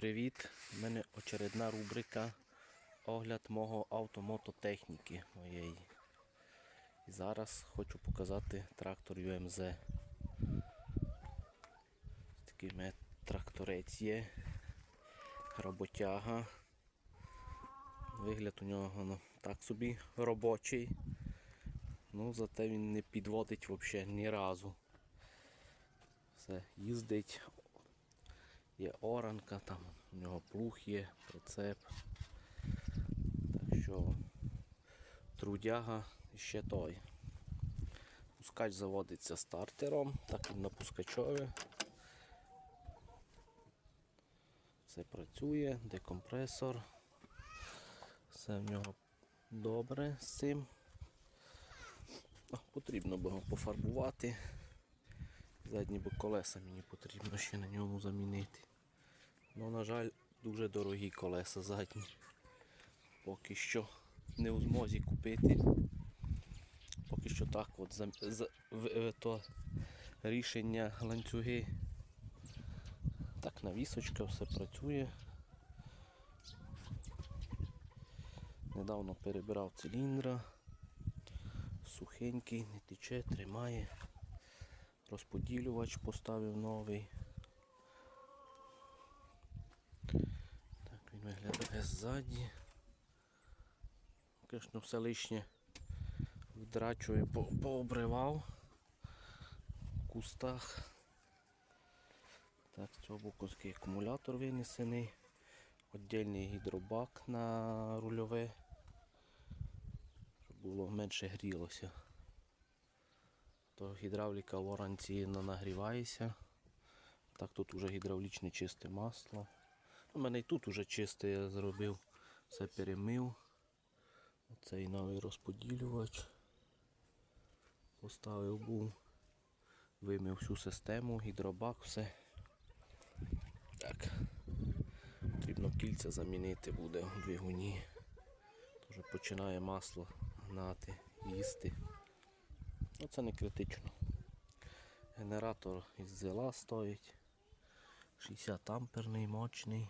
привіт! У мене очередна рубрика огляд мого автомототехніки моєї. І зараз хочу показати трактор UMZ. Такий мене тракторець є, роботяга. Вигляд у нього ну, так собі робочий. Ну, зате він не підводить взагалі ні разу. Все, їздить, є оранка, там у нього плуг є, прицеп. Так що трудяга і ще той. Пускач заводиться стартером, так він на пускачові. Все працює, декомпресор. Все в нього добре з цим. Потрібно би його пофарбувати. Задні бо колеса мені потрібно ще на ньому замінити. Ну, на жаль, дуже дорогі колеса задні. Поки що не у змозі купити. Поки що так от за, за, в, то рішення ланцюги. Так, навісочка, все працює. Недавно перебирав циліндра. Сухенький, не тече, тримає. Розподілювач поставив новий. Так він виглядає ззаді. Звісно, все лишнє вдрачує, по- пообривав в кустах. Так, з цього боку такий акумулятор винесений. Отдільний гідробак на рульове, щоб було менше грілося то гідравліка в оранці не нагрівається. Так тут вже гідравлічне чисте масло. У мене і тут уже чисте я зробив, все перемив. Оцей новий розподілювач. Поставив був, вимив всю систему, гідробак, все. Так. Потрібно кільця замінити буде у двигуні. Вже починає масло гнати, їсти. Ну, це не критично. Генератор із зела стоїть. 60 амперний, мощний.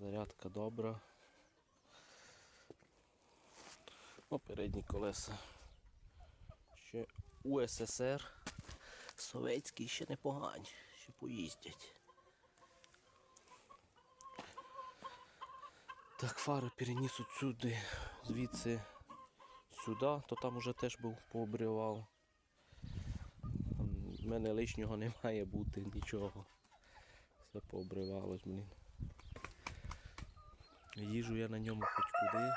Зарядка добра. Ну, передні колеса. Ще УССР. Совєтські ще непогані, ще поїздять. Так, фари переніс сюди, звідси сюди, то там уже теж був пообривав. У мене лишнього не має бути нічого. Все пообривалось, блін. Їжу я на ньому хоч куди.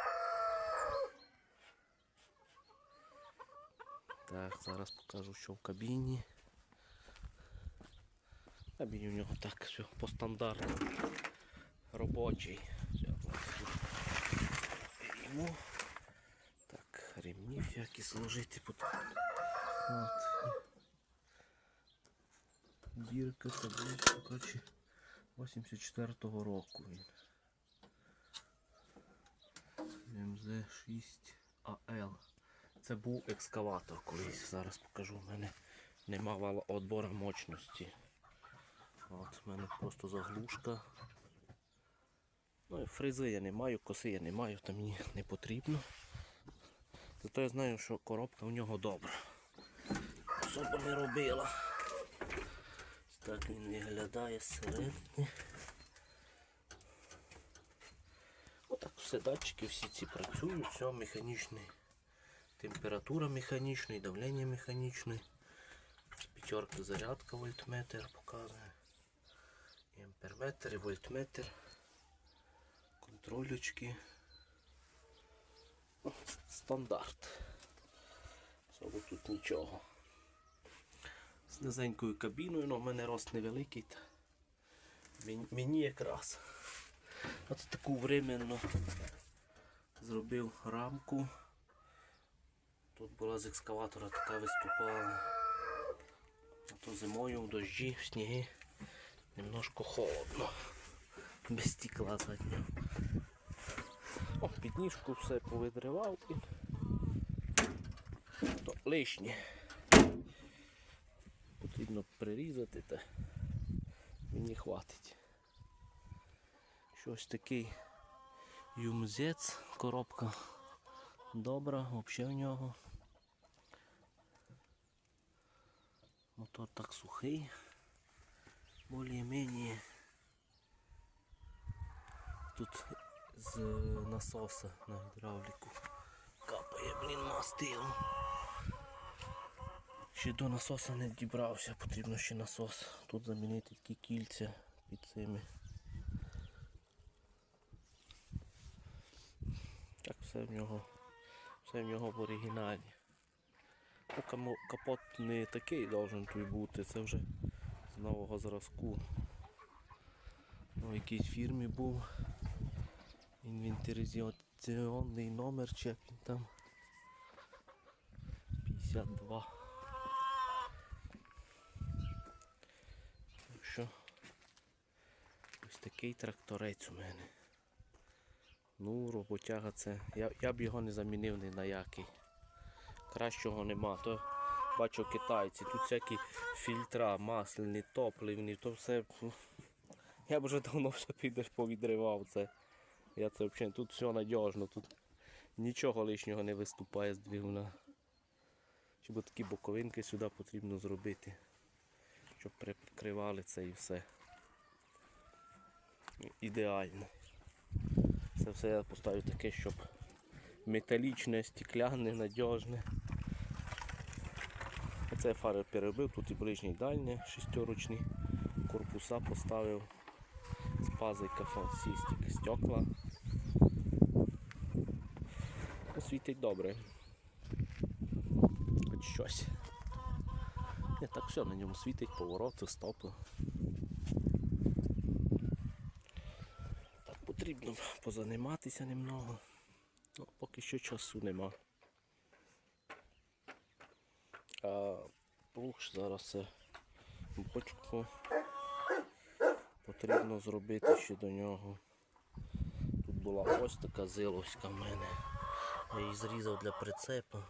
Так, зараз покажу, що в кабіні. В Кабіні у нього так все по стандарту. Робочий. Йому. Так, ремні всякі сложити потрібно. От. Дірка, табличка, коротше, 84-го року він. МЗ-6АЛ. Це був екскаватор колись. Зараз покажу. У мене нема вала отбора мощності. От, в мене просто заглушка. Ну і фрези я не маю, коси я не маю, то мені не потрібно. Зато я знаю, що коробка у нього добра. Особо не робила. Так він виглядає зсередини. Отак все датчики всі ці працюють, все механічний. Температура механічна, давлення механічне. П'ятерка зарядка вольтметр показує. І амперметр, і вольтметр. Контролечки. Ну, Стандарт. Особо тут нічого. З низенькою кабіною, але в мене рост невеликий. Мені якраз. От таку временну зробив рамку. Тут була з екскаватора така виступала. А то зимою в дощі, в сніги немножко холодно. Без стекла заднього. О, підніжку все повидривав. То лишнє. Потрібно прирізати та мені хватить. Щось такий юмзець, коробка добра, взагалі в нього. Мотор так сухий, більш-менш. Тут з насоса на гідравліку капає, блін, мастило. Ще до насоса не дібрався, потрібно ще насос. Тут замінити такі кільця під цими. Так все в нього, все в нього в оригіналі. Ну, капот не такий должен тут бути, це вже з нового зразку. Ну, в якійсь фірмі був інвентаризаційний номер, чи як він там 52. Так що ось такий тракторець у мене. Ну, роботяга це. Я, я б його не замінив ні на який. Кращого нема. То бачу китайці, тут всякі фільтра, масляні, топливні, то все. Я б вже давно все підеш повідривав це. Я це взагалі тут все надіжно, тут нічого лишнього не виступає з двигуна. Щоб такі боковинки сюди потрібно зробити, щоб прикривали це і все. Ідеально. Це все я поставлю таке, щоб металічне, стекляне, надіжне. Оце фари перебив, тут і ближнє і дальнє, шестерочні. Корпуса поставив з пазика всі стекла. Ну, Світить добре. Хоч щось. Не так все на ньому світить, повороти, стопи. Так потрібно позаніматися немного. Ну, поки що часу нема. А плуг зараз бочку потрібно зробити ще до нього. Тут була ось така зиловська в мене. Я її зрізав для прицепа.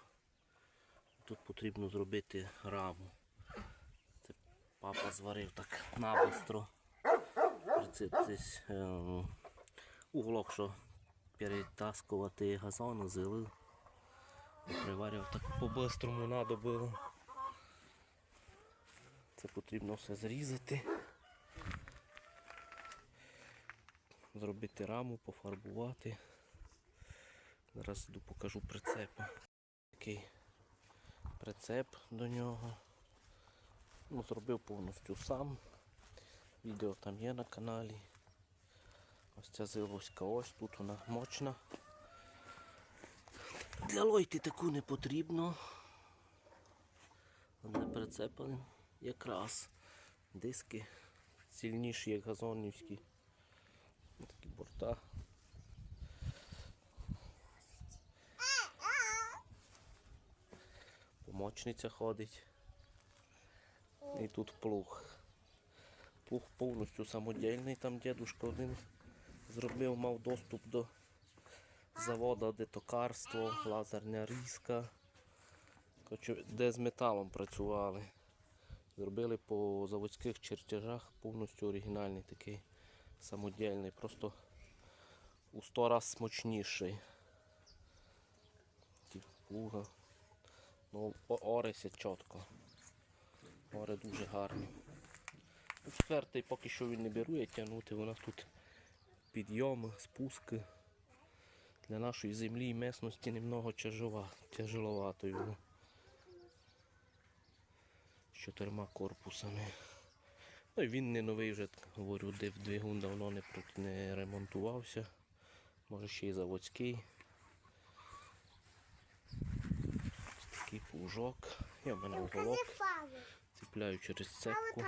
Тут потрібно зробити раму. Це папа зварив так набистро. Прицеп десь ем, углок, що перетаскувати газон, зилив. І Приварив так по-бистрому надо було. Це потрібно все зрізати. Зробити раму, пофарбувати. Зараз йду покажу прицеп. Такий прицеп до нього. Ну, зробив повністю сам. Відео там є на каналі. Ось ця зиловська ось, тут вона мощна. Для лойти таку не потрібно. Для прицепа якраз диски сильніші, як газонівські. Такі борта. Помочниця ходить. І тут плуг. Плуг повністю самодільний, там дідушка один зробив, мав доступ до заводу, де токарство, лазерна різка. Де з металом працювали. Зробили по заводських чертежах повністю оригінальний такий самодільний, просто у сто раз мощніший. Ті плуга. Ну, орися чітко. Ори дуже гарні. Четвертий поки що він не берує тягнути, у нас тут підйоми, спуски. Для нашої землі і місності немного тяжеловато його. З чотирма корпусами. Ну і він не новий вже, говорю, двигун давно не, не ремонтувався. Може ще й заводський. Ось такий плужок. Я в мене уголок фару. цепляю через цепку.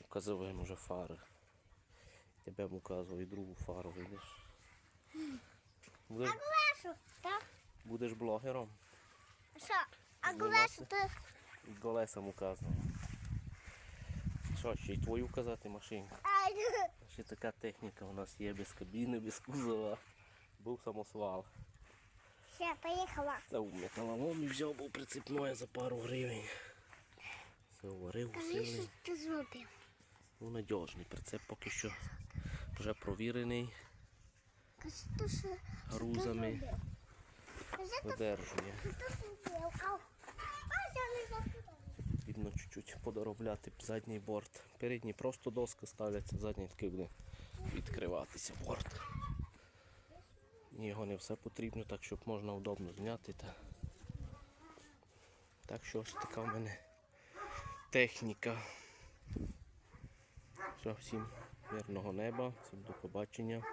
Указуємо вже фари. Тебе указую і другу фару, видиш. Будеш, Глешу, так? будеш блогером Що? А глешу ти і колесам указано. Що, ще й твою казати машинку? Ай, Ще така техніка у нас є без кабіни, без кузова. Був самосвал. Все, поїхала. Та у металолом і взяв був за пару гривень. Все варив, Скажи, що усилений. ти зробив? Ну, надіжний прицеп поки що. вже провірений, грузами видержує. Потрібно чуть-чуть подоробляти задній борт. Передній просто доска ставляться, задній такий буде відкриватися борт. Його не все потрібно, так щоб можна удобно зняти. Та... Так що ось така в мене техніка. Все, всім мирного неба, всім до побачення.